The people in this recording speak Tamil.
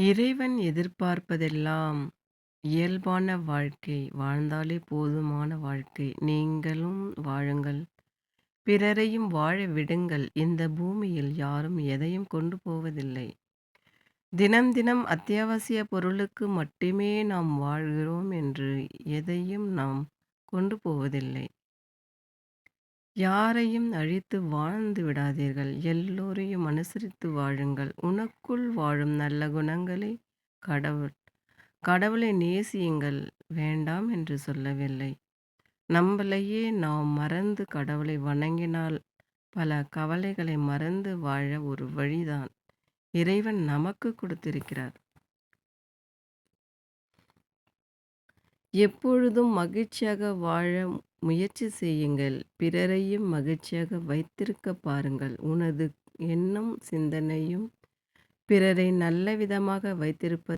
இறைவன் எதிர்பார்ப்பதெல்லாம் இயல்பான வாழ்க்கை. வாழ்ந்தாலே போதுமான வாழ்க்கை. நீங்களும் வாழுங்கள். பிறரையும் வாழ விடுங்கள். இந்த பூமியில் யாரும் எதையும் கொண்டு போவதில்லை. தினம் தினம் அத்தியாவசிய பொருளுக்கு மட்டுமே நாம் வாழ்கிறோம் என்று எதையும் நாம் கொண்டு போவதில்லை. யாரையும் அழித்து வாழ்ந்து விடாதீர்கள். எல்லோரையும் அனுசரித்து வாழுங்கள். உனக்குள் வாழும் நல்ல குணங்களை கடவுள் கடவுளை நேசியுங்கள். வேண்டாம் என்று சொல்லவில்லை. நம்மளையே நாம் மறந்து கடவுளை வணங்கினால் பல கவலைகளை மறந்து வாழ ஒரு வழிதான் இறைவன் நமக்கு கொடுத்திருக்கிறார். எப்பொழுதும் மகிழ்ச்சியாக வாழ முயற்சி செய்யுங்கள். பிறரையும் மகிழ்ச்சியாக வைத்திருக்க பாருங்கள். உனது எண்ணம், சிந்தனையும் பிறரை நல்ல விதமாக வைத்திருப்ப